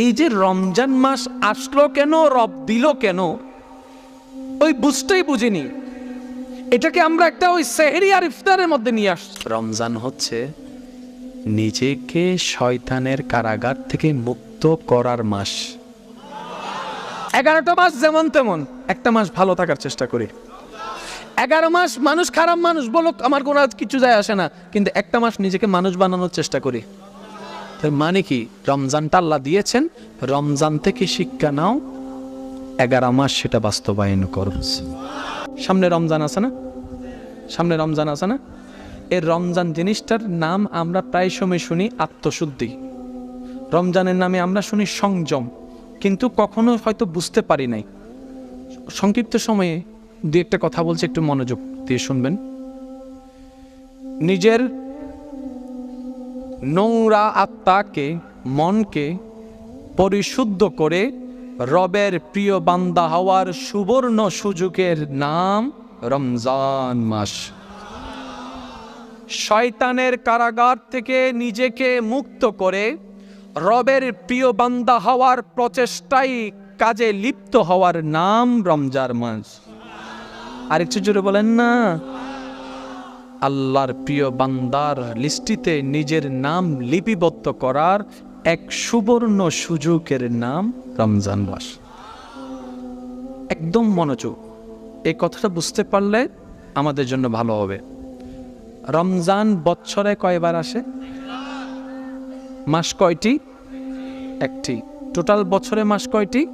এই যে রমজান মাস আসলো কেন রব দিল কেন ওই বুঝতেই বুঝিনি। এটাকে আমরা একটা ওই সেহেরি আর ইফতারের মধ্যে নিয়ে আস রমজান হচ্ছে নিজেকে শয়তানের কারাগার থেকে মুক্ত করার মাস। এগারোটা মাস যেমন তেমন একটা মাস ভালো থাকার চেষ্টা করি। এগারো মাস মানুষ খারাপ মানুষ বলুক আমার কোনো আজ কিছু যায় আসে না কিন্তু একটা মাস নিজেকে মানুষ বানানোর চেষ্টা করি। মানে কি? রমজানটা আল্লাহ দিয়েছেন, রমজান থেকে শিক্ষা নাও, এগারো মাস সেটা বাস্তবায়ন করো। সামনে রমজান আছে না? সামনে রমজান আছে না? এর রমজান জিনিসটার নাম আমরা প্রায় সময় শুনি আত্মশুদ্ধি। রমজানের নামে আমরা শুনি সংযম, কিন্তু কখনো হয়তো বুঝতে পারি নাই। সংক্ষিপ্ত সময়ে দু একটা কথা বলছে, একটু মনোযোগ দিয়ে শুনবেন। নিজের নোংরা আত্মাকে, মনকে পরিশুদ্ধ করে রবের প্রিয় বান্দা হওয়ার সুবর্ণ সুযোগের নাম রমজান মাস। শয়তানের কারাগার থেকে নিজেকে মুক্ত করে রবের প্রিয় বান্দা হওয়ার প্রচেষ্টাই কাজে লিপ্ত হওয়ার নাম রমজান মাস। আরেকটু জোরে বলেন না। আল্লাহর প্রিয় বান্দার লিস্টিতে নিজের নাম লিপিবদ্ধ করার এক সুবর্ণ সুযোগের নাম রমজান মাস। একদম মনোযোগ। এই কথাটা বুঝতে পারলে আমাদের জন্য ভালো হবে। রমজান বছরে কয়বার আসে? মাস কয়টি? একটি। টোটাল বছরে মাস কয়টি?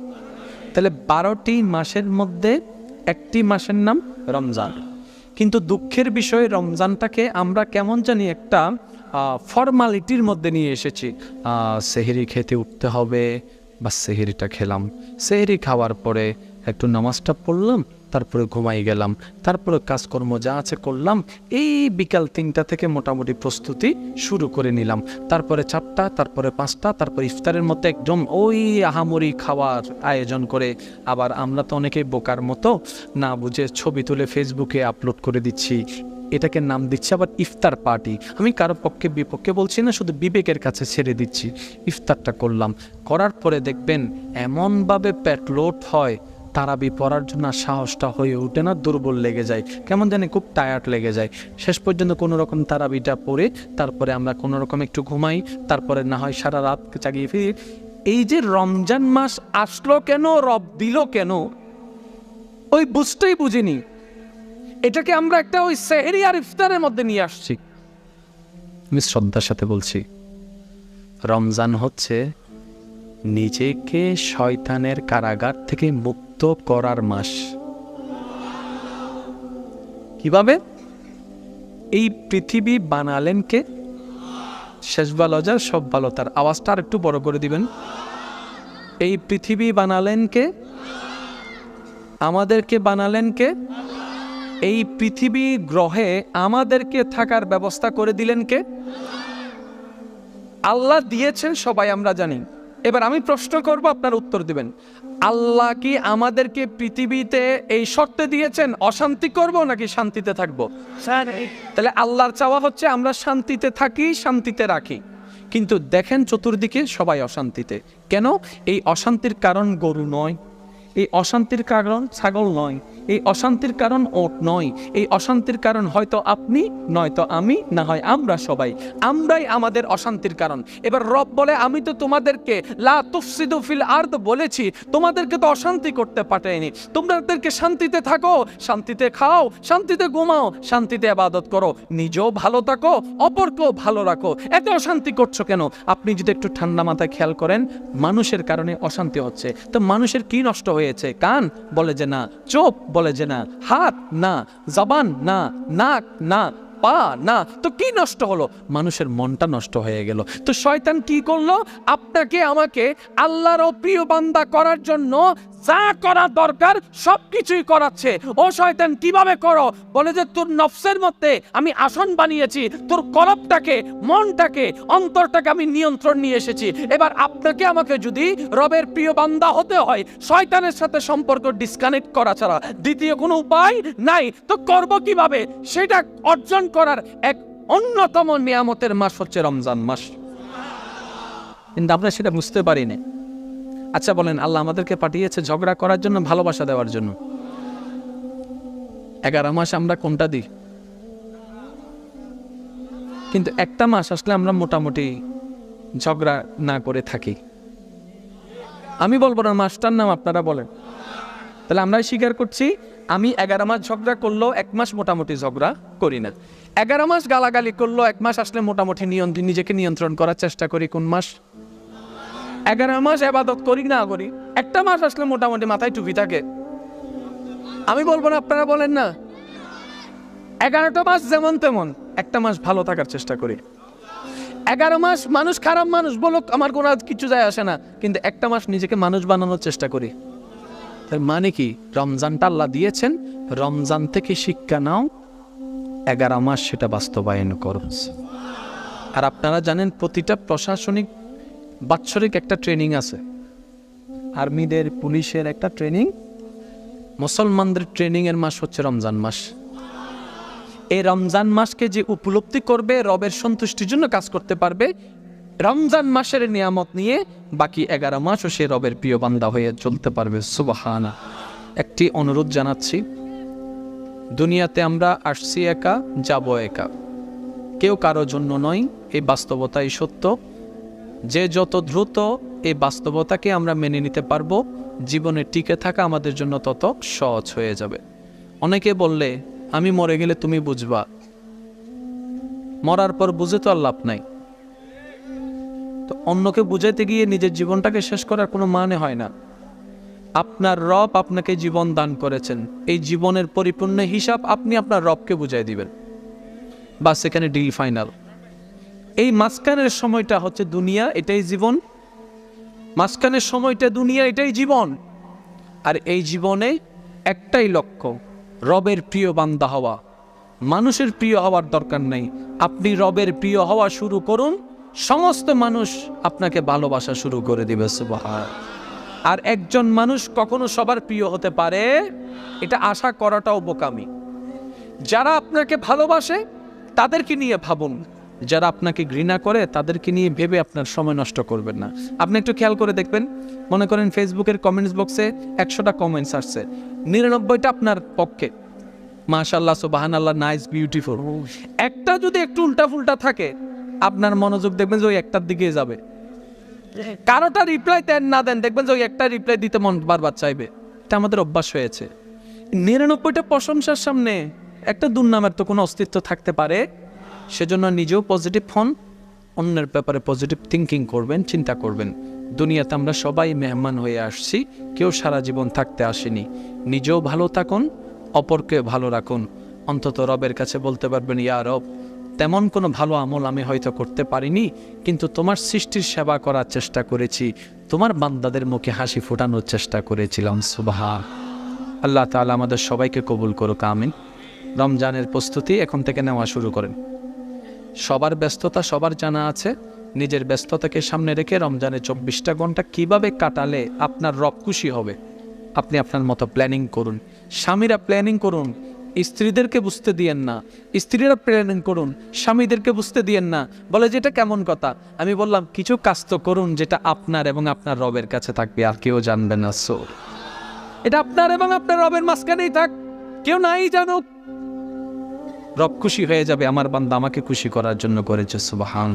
তাহলে বারোটি মাসের মধ্যে একটি মাসের নাম রমজান। কিন্তু দুঃখের বিষয়ে রমজানটাকে আমরা কেমন জানি একটা ফর্মালিটির মধ্যে নিয়ে এসেছি। সেহেরি খেতে উঠতে হবে বা সেহেরিটা খেলাম। সেহেরি খাওয়ার পরে একটু নামাজটা পড়লাম তারপরে ঘুমাই গেলাম, তারপরে কাজকর্ম যা আছে করলাম, এই বিকাল তিনটা থেকে মোটামুটি প্রস্তুতি শুরু করে নিলাম। তারপরে চারটা, তারপরে পাঁচটা, তারপরে ইফতারের মধ্যে একদম ওই আহামরি খাওয়ার আয়োজন করে আবার আমরা তো অনেকেই বোকার মতো না বুঝে ছবি তুলে ফেসবুকে আপলোড করে দিচ্ছি, এটাকে নাম দিচ্ছে আবার ইফতার পার্টি। আমি কারও পক্ষে বিপক্ষে বলছি না, শুধু বিবেকের কাছে ছেড়ে দিচ্ছি, ইফতারটা করলাম। করার পরে দেখবেন এমনভাবে পেট লোড হয় তারাবি পড়ার জন্য সাহসটা হয়ে ওঠে না, দুর্বল লেগে যায়। কেমন জানি খুব টায়ার্ড লেগে যায়। শেষ পর্যন্ত কোনো রকম তারাবিটা পড়ে, তারপরে আমরা কোনো রকম একটু ঘুমাই, তারপরে না হয় সারা রাত জাগিয়ে ফিরি। এই যে রমজান মাস আসলো কেন, রব দিল কেন, ওই বুঝতেই বুঝিনি। এটাকে আমরা একটা ওই সেহেরি আর ইফতারের মধ্যে নিয়ে আসছি। আমি শ্রদ্ধার সাথে বলছি, রমজান হচ্ছে নিজেকে শয়তানের কারাগার থেকে মুক্ত করার মাস। কীভাবে? এই পৃথিবী বানালেন কে? শেষ ভালো সব ভালো তার। আওয়াজটা আর একটু বড় করে দিবেন। এই পৃথিবী বানালেন কে? আমাদেরকে বানালেন কে? এই পৃথিবী গ্রহে আমাদেরকে থাকার ব্যবস্থা করে দিলেন কে? আল্লাহ দিয়েছেন, সবাই আমরা জানি। এবার আমি প্রশ্ন করব আপনার উত্তর দিবেন। আল্লাহ কি আমাদেরকে পৃথিবীতে এই শর্তে দিয়েছেন অশান্তি করব নাকি শান্তিতে থাকব? তাহলে আল্লাহর চাওয়া হচ্ছে আমরা শান্তিতে থাকি শান্তিতে রাখি। কিন্তু দেখেন চতুর্দিকে সবাই অশান্তিতে। কেন? এই অশান্তির কারণ গরু নয়। এই অশান্তির কারণ ছাগল নয়। এই অশান্তির কারণ ওট নয়। এই অশান্তির কারণ হয়তো আপনি, নয়তো আমি, না হয় আমরা সবাই। আমরাই আমাদের অশান্তির কারণ। এবার রব বলে, আমি তো তোমাদেরকে লা তুফসিদু ফিল আরদ বলেছি। তোমাদেরকে তো অশান্তি করতে পাঠাইনি। তোমাদেরকে শান্তিতে থাকো, শান্তিতে খাও, শান্তিতে ঘুমাও, শান্তিতে আবাদত করো। নিজেও ভালো থাকো, অপরকেও ভালো রাখো। এত অশান্তি করছ কেন? আপনি যদি একটু ঠান্ডা মাথায় খেয়াল করেন, মানুষের কারণে অশান্তি হচ্ছে। তো মানুষের কি নষ্ট হয়েছে? কান বলে যে না, চোখ বলে যে না, হাত না, জবান না, নাক না, পা না, তো কি নষ্ট হলো? মানুষের মনটা নষ্ট হয়ে গেল। তো শয়তান কি করল? আপনাকে, আমাকে আল্লাহর প্রিয় বান্দা করার জন্য যা করা দরকার সব কিছুই করাচ্ছে। ও শয়তান, কীভাবে করো? বলে যে, তোর নফসের মধ্যে আমি আসন বানিয়েছি, তোর কলবটাকে মনটাকে, অন্তরটাকে আমি নিয়ন্ত্রণ নিয়ে এসেছি। এবার আপনাকে আমাকে যদি রবের প্রিয় বান্দা হতে হয়, শয়তানের সাথে সম্পর্ক ডিসকানেক্ট করা ছাড়া, দ্বিতীয় কোনো উপায় নাই। তো করব কীভাবে? সেটা অর্জন করার এক অন্যতম নিয়ামতের মাস হচ্ছে রমজান মাস। কিন্তু আমরা সেটা বুঝতে পারি না আচ্ছা বলেন, আল্লাহ আমাদেরকে পাঠিয়েছে ঝগড়া করার জন্য, ভালোবাসা দেওয়ার জন্য। এগারো মাস আমরা কোনটা দিই? কিন্তু একটা মাস আসলে আমরা মোটামুটি ঝগড়া না করে থাকি। আমি বলব না, মাসটার নাম আপনারা বলেন। তাহলে আমরা স্বীকার করছি, আমি এগারো মাস ঝগড়া করলেও এক মাস মোটামুটি ঝগড়া করি না। এগারো মাস গালাগালি করলেও এক মাস আসলে মোটামুটি নিয়ন্ত্রণ, নিজেকে নিয়ন্ত্রণ করার চেষ্টা করি কোন মাস। এগারো মাস আবাদত করি না করি, একটা মাস আসলে মোটামুটি মাথায় টুপি থাকে। আমি বলব না, আপনারা বলেন না। এগারোটা মাস যেমন তেমন, একটা মাস ভালো থাকার চেষ্টা করি। এগারো মাস মানুষ খারাপ মানুষ বলুক, আমার কোনো কিছু যায় আসে না, কিন্তু একটা মাস নিজেকে মানুষ বানানোর চেষ্টা করি। তার মানে কি? রমজানটা আল্লাহ দিয়েছেন, রমজান থেকে শিক্ষা নাও, এগারো মাস সেটা বাস্তবায়ন করো। আর আপনারা জানেন, প্রতিটা প্রশাসনিক বাৎসরিক একটা ট্রেনিং আছে। আর্মিদের পুলিশের একটা ট্রেনিং মুসলমানদের ট্রেনিংয়ের মাস হচ্ছে রমজান মাস। এই রমজান মাসকে যে উপলব্ধি করবে, রবের সন্তুষ্টির জন্য কাজ করতে পারবে, রমজান মাসের নিয়ামত নিয়ে বাকি এগারো মাসও সে রবের প্রিয় বান্দা হয়ে চলতে পারবে। সুবাহানা। একটি অনুরোধ জানাচ্ছি, দুনিয়াতে আমরা আসছি একা, যাব একা। কেউ কারও জন্য নয়, এই বাস্তবতাই সত্য। যে যত দ্রুত এই বাস্তবতাকে আমরা মেনে নিতে পারব, জীবনে টিকে থাকা আমাদের জন্য তত সহজ হয়ে যাবে। অনেকে বললে, আমি মরে গেলে তুমি বুঝবা। মরার পর বুঝে তো আর লাভ নাই। তো অন্যকে বুঝাইতে গিয়ে নিজের জীবনটাকে শেষ করার কোনো মানে হয় না। আপনার রব আপনাকে জীবন দান করেছেন। এই জীবনের পরিপূর্ণ হিসাব আপনি আপনার রবকে বুঝাই দিবেন। বা সেখানে ডিল ফাইনাল এই মাঝখানের সময়টা হচ্ছে দুনিয়া, এটাই জীবন। মাঝখানের সময়টা দুনিয়া, এটাই জীবন। আর এই জীবনে একটাই লক্ষ্য, রবের প্রিয় বান্দা হওয়া। মানুষের প্রিয় হওয়ার দরকার নেই। আপনি রবের প্রিয় হওয়া শুরু করুন, সমস্ত মানুষ আপনাকে ভালোবাসা শুরু করে দিবে আর একজন মানুষ কখনো সবার প্রিয় হতে পারে, এটা আশা করাটাও বোকামি। যারা আপনাকে ভালোবাসে, তাদেরকে নিয়ে ভাবুন যারা আপনাকে ঘৃণা করে, তাদেরকে নিয়ে ভেবে আপনার সময় নষ্ট করবেন না। আপনি একটু খেয়াল করে দেখবেন, মনে করেন ফেসবুকের কমেন্টস বক্সে একশোটা কমেন্টস আসছে। নিরানব্বইটা আপনার পক্ষে। মাশাল্লাহ সুবাহান আল্লাহ নাইস বিউটিফুল একটা যদি একটু উল্টা ফুলটা থাকে, আপনার মনোযোগ দেখবেন যে ওই একটার দিকে যাবে। কারোটা রিপ্লাই দেন, না দেন, দেখবেন যে ওই একটা রিপ্লাই দিতে মন বারবার চাইবে। এটা আমাদের অভ্যাস হয়েছে। নিরানব্বইটা প্রশংসার সামনে একটা দুর্নামের তো কোনো অস্তিত্ব থাকতে পারে। সেজন্য নিজেও পজিটিভ হন, অন্যের ব্যাপারে পজিটিভ থিঙ্কিং করবেন, চিন্তা করবেন। দুনিয়াতে আমরা সবাই মেহমান হয়ে আসছি, কেউ সারা জীবন থাকতে আসেনি। নিজেও ভালো থাকুন, অপরকে ভালো রাখুন। অন্তত রবের কাছে বলতে পারবেন, ইয়া রব, তেমন কোনো ভালো আমল আমি হয়তো করতে পারিনি, কিন্তু তোমার সৃষ্টির সেবা করার চেষ্টা করেছি। তোমার বান্দাদের মুখে হাসি ফোটানোর চেষ্টা করেছিলাম সুবাহা আল্লাহ তাআলা আমাদের সবাইকে কবুল করুক, আমিন। রমজানের প্রস্তুতি এখন থেকে নেওয়া শুরু করেন। সবার ব্যস্ততা সবার জানা আছে। নিজের ব্যস্ততাকে সামনে রেখে রমজানে চব্বিশটা ঘণ্টা কীভাবে কাটালে আপনার রব খুশি হবে? আপনি আপনার মতো প্ল্যানিং করুন। স্বামীরা প্ল্যানিং করুন। স্ত্রীদেরকে বুঝতে দিয়েন না। স্ত্রীরা প্ল্যানিং করুন। স্বামীদেরকে বুঝতে দিয়েন না। বলে যেটা কেমন কথা? আমি বললাম, কিছু কাজ তো করুন যেটা আপনার এবং আপনার রবের কাছে থাকবে, আর কেউ জানবে না। সো এটা আপনার এবং আপনার রবের মাঝখানেই থাক। কেউ নাই জানুক। রব খুশি হয়ে যাবে আমার বান্দা আমাকে খুশি করার জন্য করেছে সুবাহান।